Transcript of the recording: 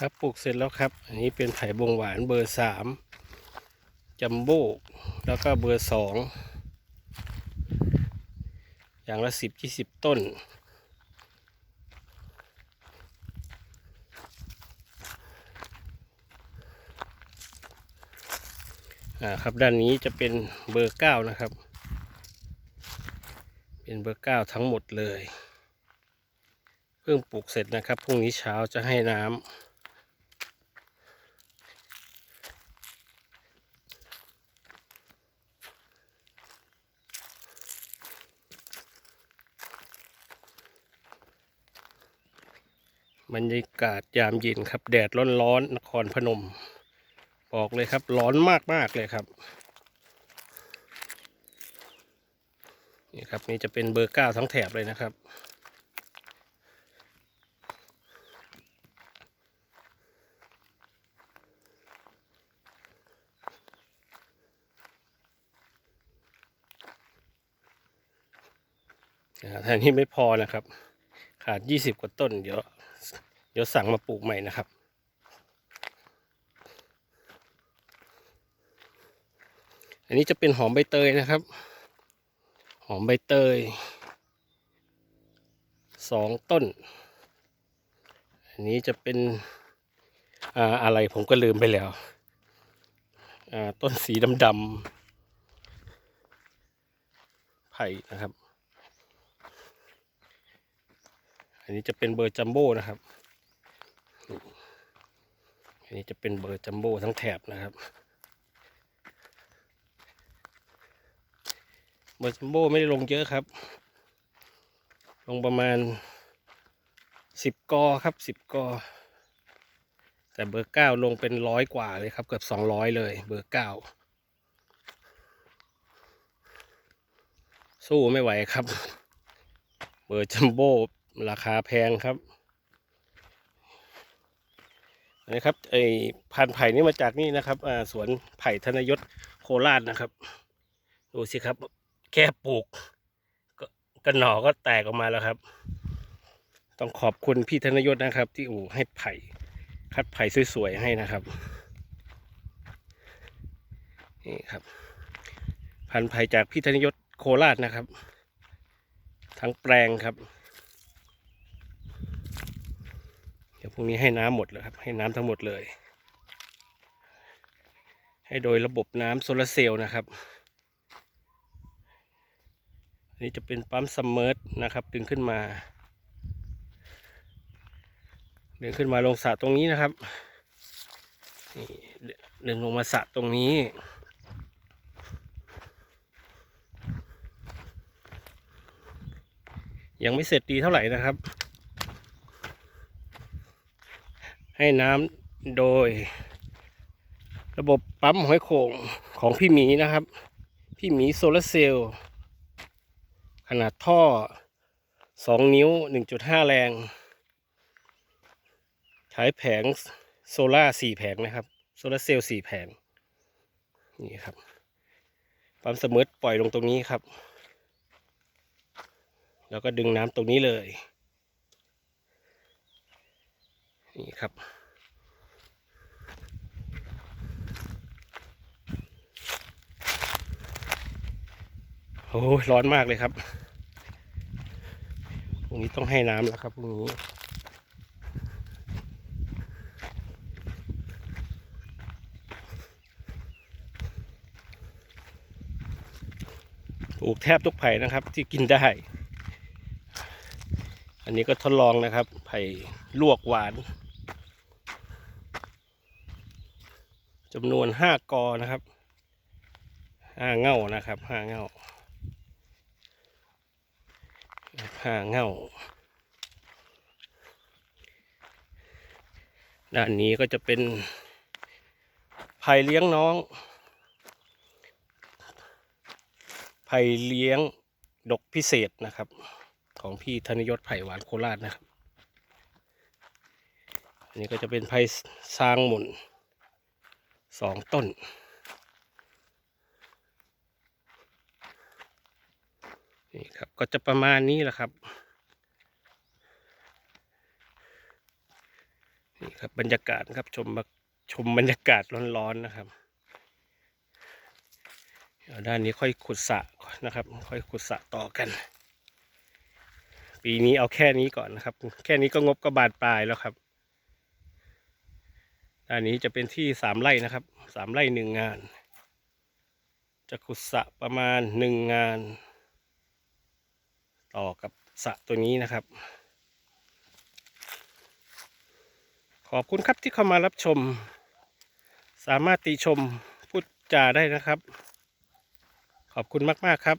ครับปลูกเสร็จแล้วครับ อันนี้เป็นไผ่บงหวานเบอร์สามจัมโบ้แล้วก็เบอร์สองอย่างละสิบยี่สิบต้น อ่าครับด้านนี้จะเป็นเบอร์เก้านะครับ เป็นเบอร์เก้าทั้งหมดเลย เพิ่งปลูกเสร็จนะครับพรุ่งนี้เช้าจะให้น้ำ บรรยากาศยามเย็นครับ แดดร้อนๆนครพนม บอกเลยครับ ร้อนมากๆเลยครับนี่ครับนี่จะเป็นเบอร์เก้าทั้งแถบเลยนะครับนะครับแทนที่ไม่พอนะครับ ขาดยี่สิบกว่าต้น เดี๋ยว เดี๋ยวสั่งมาปลูกใหม่นะครับ อันนี้จะเป็นหอมใบเตยนะครับ หอมใบเตยสองต้น อันนี้จะเป็นอ่าอะไรผมก็ลืมไปแล้วอ่าต้นสีดำๆไผ่นะครับ อันนี้จะเป็นเบอร์จัมโบ้นะครับ นนี้จะเป็นเบอร์จัมโบ้ทั้งแถบนะครับ เบอร์จัมโบ้ไม่ได้ลงเยอะครับ ลงประมาณสิบกอครับสิบกอ แต่เบอร์เก้าลงเป็นร้อยกว่าเลยครับเกือบสองร้อยเลยเบอร์เก้าสู้ไม่ไหวครับ เบอร์จัมโบ้ราคาแพงครับ นนี้ครับไอพันไผ่นี่มาจากนี่นะครับสวนไผ่ธนยศโคราชนะครับ ดูสิครับ แค่ปลูกก็กระหน่อก็แตกออกมาแล้วครับ ต้องขอบคุณพี่ธนยศนะครับ ที่อู่ให้ไผ่ คัดไผ่สวยๆให้นะครับนี่ครับ พันไผ่จากพี่ธนยศโคราชนะครับ ทั้งแปลงครับ เดี๋ยวพรุ่งนี้ให้น้ำหมดเลยครับ ให้น้ำทั้งหมดเลย ให้โดยระบบน้ำโซลาร์เซลล์นะครับอันนี้จะเป็นปั๊มซัมเมอร์นะครับ ดึงขึ้นมา ดึงขึ้นมาลงสระตรงนี้นะครับนี่ดึงลงมาสระตรงนี้ยังไม่เสร็จดีเท่าไหร่นะครับ ให้น้ำโดย ระบบปั๊มหอยโข่งของพี่หมีนะครับ พี่หมีโซลาร์เซลล์ขนาดท่อ 2 นิ้ว 1.5 แรง ใช้แผงโซล่าสี่แผงนะครับโซลาร์เซลล์สี่แผง นี่ครับปั๊มเสมอปล่อยลงตรงนี้ครับ แล้วก็ดึงน้ำตรงนี้เลย นี่ครับ โอ้ยร้อนมากเลยครับพรุ่งนี้ต้องให้น้ำแล้วครับพรุ่งนี้ปลูกแทบทุกไผ่นะครับที่กินได้ อันนี้ก็ทดลองนะครับ ไผ่ลวกหวาน จำนวนห้ากอนะครับห้าเง่านะครับห้าเง่าห้าเง่าด้านนี้ก็จะเป็นไผ่เลี้ยงน้องไผ่เลี้ยงดกพิเศษนะครับ ของพี่ธนยศไผ่หวานโคราชนะครับ อันนี้ก็จะเป็นไผ่ซางหมุน สองต้น นี่ครับ ก็จะประมาณนี้แหละครับ นี่ครับบรรยากาศครับชมชมบรรยากาศร้อนๆนะครับด้านนี้ค่อยขุดสะนะครับ ค่อยขุดสะต่อกัน ปีนี้เอาแค่นี้ก่อนนะครับ แค่นี้ก็งบก็บานปลายแล้วครับ ด้านนี้จะเป็นที่สามไร่นะครับสามไร่หนึ่งงาน จะขุดสะประมาณหนึ่งงาน ต่อกับสะตัวนี้นะครับ ขอบคุณครับที่เข้ามารับชม สามารถติชมพูดจาได้นะครับ ขอบคุณมาก ๆ ครับ